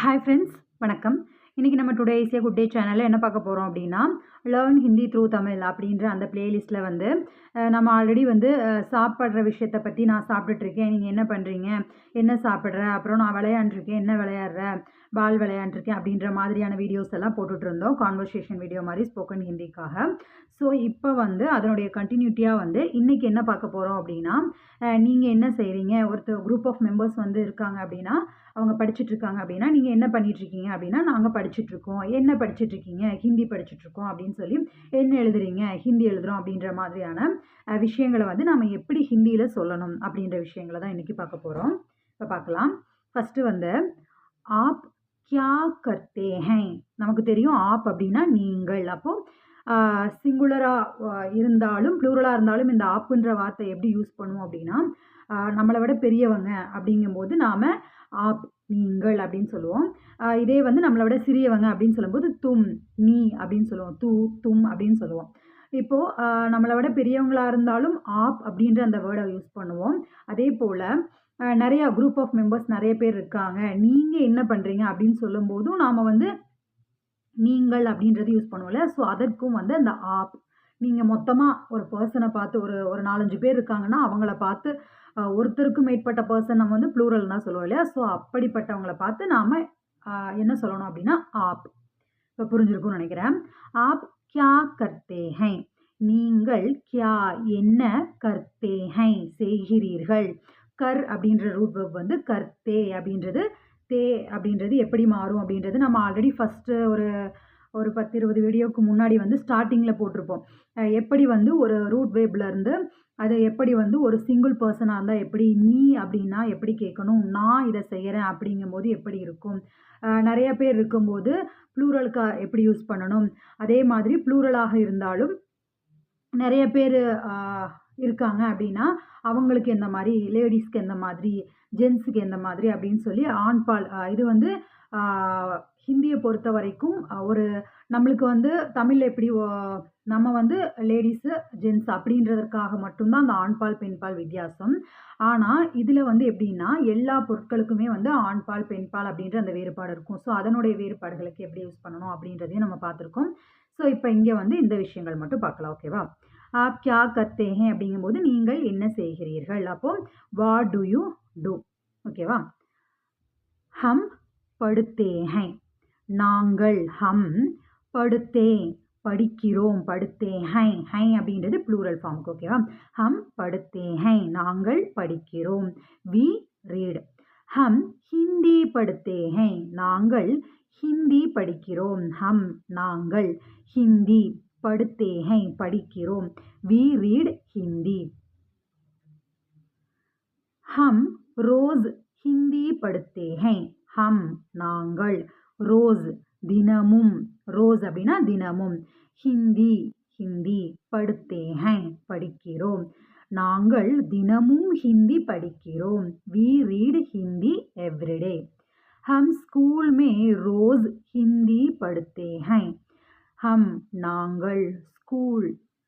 Hi friends வணக்கம். இன்றைக்கி நம்ம டுடே ஈஸியாக குட் டே சேனலில் என்ன பார்க்க போகிறோம் அப்படின்னா லேர்ன் ஹிந்தி த்ரூ தமிழ் அப்படின்ற அந்த பிளேலிஸ்ட்டில் வந்து நம்ம ஆல்ரெடி வந்து சாப்பிட்ற விஷயத்தை பற்றி நான் சாப்பிட்டுட்ருக்கேன் நீங்கள் என்ன பண்ணுறீங்க என்ன சாப்பிட்ற? அப்புறம் நான் விளையாண்டுருக்கேன். என்ன விளையாடுற? பால் விளையாண்டுருக்கேன் அப்படின்ற மாதிரியான வீடியோஸ் எல்லாம் போட்டுட்டு இருந்தோம் கான்வர்சேஷன் வீடியோ மாதிரி ஸ்போக்கன் ஹிந்திக்காக. ஸோ இப்போ வந்து அதனுடைய கண்டினியூட்டியாக வந்து இன்றைக்கி என்ன பார்க்க போகிறோம் அப்படின்னா நீங்கள் என்ன செய்கிறீங்க ஒருத்தர் குரூப் ஆஃப் மெம்பர்ஸ் வந்து இருக்காங்க அப்படின்னா அவங்க படிச்சுட்டு இருக்காங்க அப்படின்னா நீங்கள் என்ன பண்ணிகிட்ருக்கீங்க அப்படின்னா நாங்கள் படிச்சுட்ருக்கோம் என்ன படிச்சுட்ருக்கீங்க ஹிந்தி படிச்சுட்ருக்கோம் அப்படின்னு அப்படின்னு சொல்லி என்ன எழுதுறீங்க? ஹிந்தி எழுதுறோம் அப்படின்ற மாதிரியான விஷயங்களை வந்து நம்ம எப்படி ஹிந்தியில் சொல்லணும் அப்படின்ற விஷயங்களை தான் இன்றைக்கி பார்க்க போகிறோம் இப்போ பார்க்கலாம். ஃபஸ்ட்டு வந்து ஆப் கியா கர்த்தே ஹேன்? நமக்கு தெரியும் ஆப் அப்படின்னா நீங்கள். அப்போது சிங்குலராக இருந்தாலும் ப்ளூரலாக இருந்தாலும் இந்த ஆப்புன்ற வார்த்தை எப்படி யூஸ் பண்ணுவோம் அப்படின்னா நம்மளை விட பெரியவங்க அப்படிங்கும்போது நாம் ஆப் நீங்கள் அப்படின்னு சொல்லுவோம். இதே வந்து நம்மளை விட சிறியவங்க அப்படின்னு சொல்லும்போது தும் நீ அப்படின்னு சொல்லுவோம். தூ தும் அப்படின்னு சொல்லுவோம். இப்போது நம்மளை விட பெரியவங்களாக இருந்தாலும் ஆப் அப்படின்ற அந்த வேர்டை யூஸ் பண்ணுவோம். அதே போல் நிறையா குரூப் ஆஃப் மெம்பர்ஸ் நிறைய பேர் இருக்காங்க. நீங்கள் என்ன பண்ணுறீங்க அப்படின்னு சொல்லும்போதும் நாம் வந்து நீங்கள் அப்படின்றது யூஸ் பண்ணுவோம்ல. ஸோ அதற்கும் வந்து அந்த ஆப் நீங்கள் மொத்தமாக ஒரு பர்சனை பார்த்து ஒரு ஒரு நாலஞ்சு பேர் இருக்காங்கன்னா அவங்கள பார்த்து ஒருத்தருக்கும் மேற்பட்ட பர்சன் நம்ம வந்து ப்ளூரல் தான் சொல்லுவோம் இல்லையா? ஸோ அப்படிப்பட்டவங்கள பார்த்து நாம் என்ன சொல்லணும் அப்படின்னா ஆப் இப்போ புரிஞ்சிருக்கும்னு நினைக்கிறேன். ஆப் கியா கர்த்தே ஹை நீங்கள் கியா என்ன கர்த்தே ஹை செய்கிறீர்கள். கர் அப்படின்ற ரூட் வந்து கர்த்தே அப்படின்றது தே அப்படின்றது எப்படி மாறும் அப்படின்றது நம்ம ஆல்ரெடி ஃபஸ்ட்டு ஒரு ஒரு பத்து இருபது வீடியோவுக்கு முன்னாடி வந்து ஸ்டார்டிங்கில் போட்டிருப்போம். எப்படி வந்து ஒரு ரூட் இருந்து அதை எப்படி வந்து ஒரு சிங்கிள் பர்சனாக இருந்தால் எப்படி நீ அப்படின்னா எப்படி கேட்கணும் நான் இதை செய்கிறேன் அப்படிங்கும்போது எப்படி இருக்கும்? நிறைய பேர் இருக்கும்போது ப்ளூரலுக்கு எப்படி யூஸ் பண்ணணும்? அதே மாதிரி ப்ளூரலாக இருந்தாலும் நிறைய பேர் இருக்காங்க அப்படின்னா அவங்களுக்கு எந்த மாதிரி லேடிஸ்க்கு எந்த மாதிரி ஜென்ஸுக்கு எந்த மாதிரி அப்படின்னு சொல்லி ஆண் பால் இது வந்து ஹிந்தியை பொறுத்த வரைக்கும் ஒரு நம்மளுக்கு வந்து தமிழில் எப்படி ஓ- நம்ம வந்து லேடிஸு ஜென்ஸ் அப்படின்றதற்காக மட்டும்தான் அந்த ஆண்பால் பெண்பால் வித்தியாசம். ஆனால் இதில் வந்து எப்படின்னா எல்லா பொருட்களுக்குமே வந்து ஆண்பால் பெண்பால் அப்படின்ற அந்த வேறுபாடு இருக்கும். ஸோ அதனுடைய வேறுபாடுகளுக்கு எப்படி யூஸ் பண்ணணும் அப்படின்றதையும் நம்ம பார்த்துருக்கோம். ஸோ இப்போ இங்கே வந்து இந்த விஷயங்கள் மட்டும் பார்க்கலாம் ஓகேவா ஆப் கியா கத்தே ஹேன் அப்படிங்கும்போது நீங்கள் என்ன செய்கிறீர்கள்? அப்போ வாட் டு யூ டூ ஓகேவா ஹம் படுத்தே ஹே நாங்கள் ஹம் படுத்தே படிக்கிறோம் படுத்தே ஹை ஹை அப்படின்றது ப்ளூரல் ஃபார்முக்கு ஓகேவா ஹம் படுத்தே ஹை நாங்கள் படிக்கிறோம். வி ரீட் ஹம் ஹிந்தி படுத்தே ஹை நாங்கள் ஹிந்தி படிக்கிறோம். ஹம் நாங்கள் ஹிந்தி படுத்தே ஹை படிக்கிறோம். வி ரீட் ஹிந்தி ஹம் ரோஸ் ஹிந்தி படுத்தே ஹை ஹம் நாங்கள். ரோஸ் தினமும். ரோஸ் அப்படின்னா தினமும். ஹிந்தி ஹிந்தி படுத்தே ஹை படிக்கிறோம். நாங்கள் தினமும் ஹிந்தி படிக்கிறோம். வி ரீட் ஹிந்தி எவ்ரிடே ஹம் ஸ்கூல் மே ரோஸ் ஹிந்தி படுத்தே ஹை ஹம் நாங்கள் ஸ்கூல்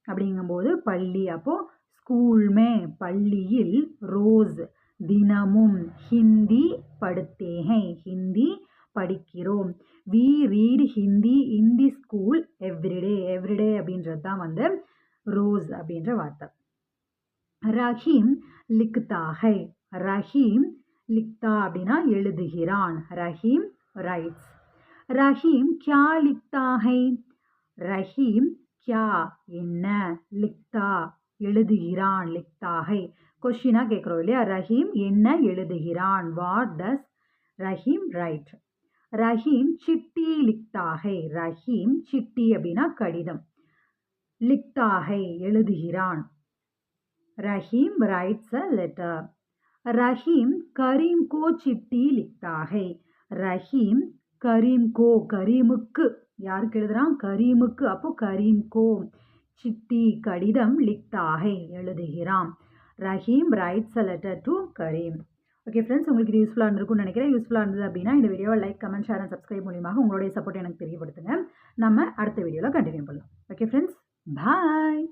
அப்படிங்கும்போது பள்ளி. அப்போது ஸ்கூல் மே பள்ளியில் ரோஸ். தினமும் ஹிந்தி படுத்தே ஹிந்தி படிக்கிறோம். We read Hindi in the school everyday everyday அப்படின்றது தான் வந்து ரோஸ் அப்படின்ற வார்த்தை. ரஹீம் லிக்தாஹை ரஹீம் லிக்தா அப்படின்னா எழுதுகிறான். ரஹீம் ரைட்ஸ் ரஹீம் கியா லிக்தாஹை ரஹீம் கியா என்ன? லிக்தா எழுதுகிறான் லிக்தாகை. கொஷினாக கேட்குறோம் இல்லையா? ரஹீம் என்ன எழுதுகிறான்? What does Rahim write Rahim city லிக்தாகை. ரஹீம் சிட்டி அப்படின்னா கடிதம். லிக்தாகை எழுதுகிறான். Rahim writes a letter Rahim Karim கோ சிட்டி லிக்தாகை. ரஹீம் கரீம் கோ கரீமுக்கு. யாருக்கு எழுதுறான்? கரீமுக்கு. அப்போ கரீம் கோ சிட்டி கடிதம் லிக்தாகை எழுதுகிறான் Rahim writes a letter to Karim. Okay friends உங்களுக்கு இது யூஸ்ஃபுல்லாக இருந்திருக்கும்னு நினைக்கிறேன். யூஸ்ஃபுல்லாக இருந்தது அப்படின்னா இந்த வீடியோவை like comment share and subscribe மூலியமாக உங்களுடைய சப்போர்ட் எனக்கு தெரியப்படுத்துங்க. நம்ம அடுத்த வீடியோவில் கண்டினியூ பண்ணலாம். Okay friends bye